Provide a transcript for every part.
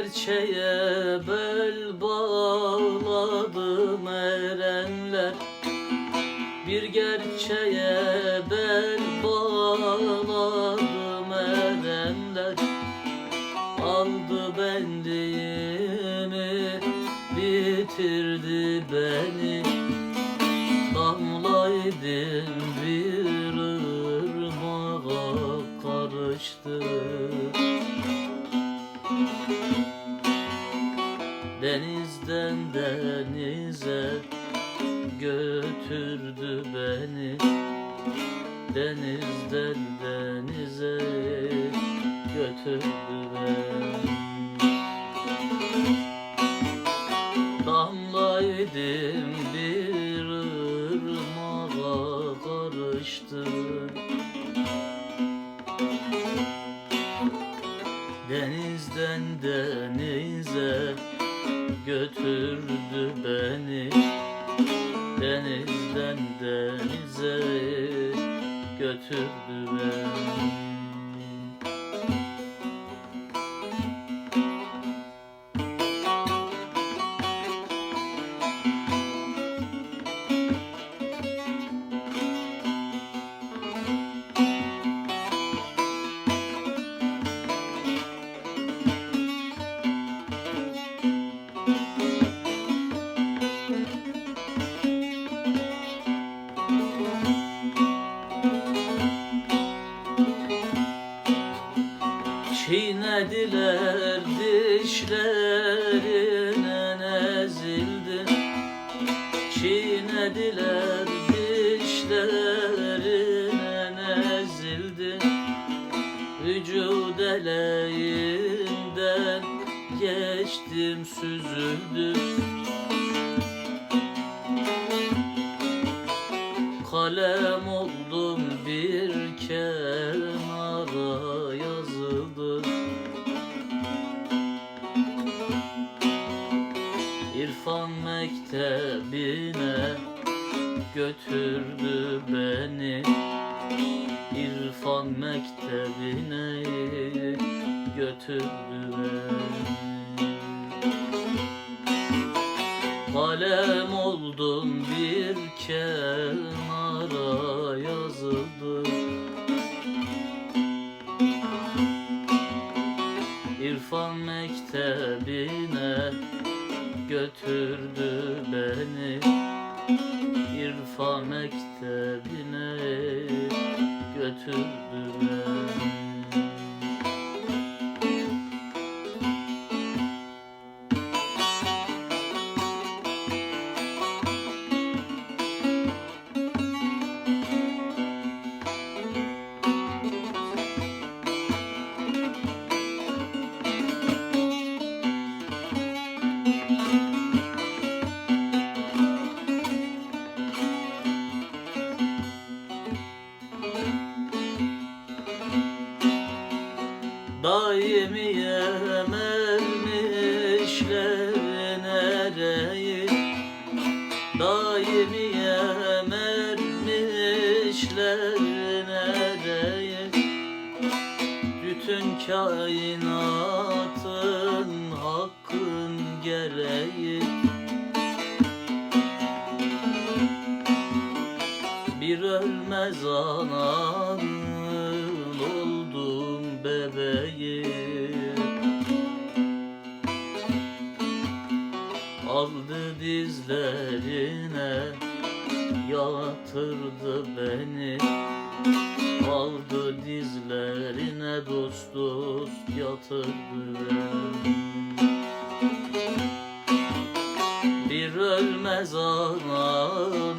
gerçeğe bel bağladım erenler. Bir gerçeğe bel bağladım erenler. Aldı benliğimi bitirdi beni. Damlaydım götürdü beni Denizden denize götürdü beni Denizden denize götürdü beni Çiğnediler dişlerine ezildi Çiğnediler dişlerine ezildi Vücud eleğinden geçtim süzüldüm götürdü beni İrfan mektebine götürdü beni. Kalem oldum bir kenara yazıldı. İrfan mektebine götürdü beni İrfan mektebine götürdü Daimi yemermişler nereyi Daimi yemermişler nereyi Bütün kainatın hakkın gereği. Bir ölmez oldum bebeğim Aldı dizlerine yatırdı beni. Aldı dizlerine dost dost yatırdı Bir ölmez ananın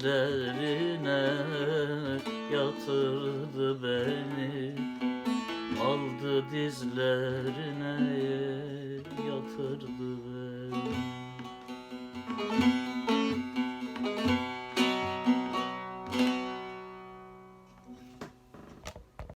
Aldı dizlerine yatırdı beni. Aldı dizlerine yatırdı beni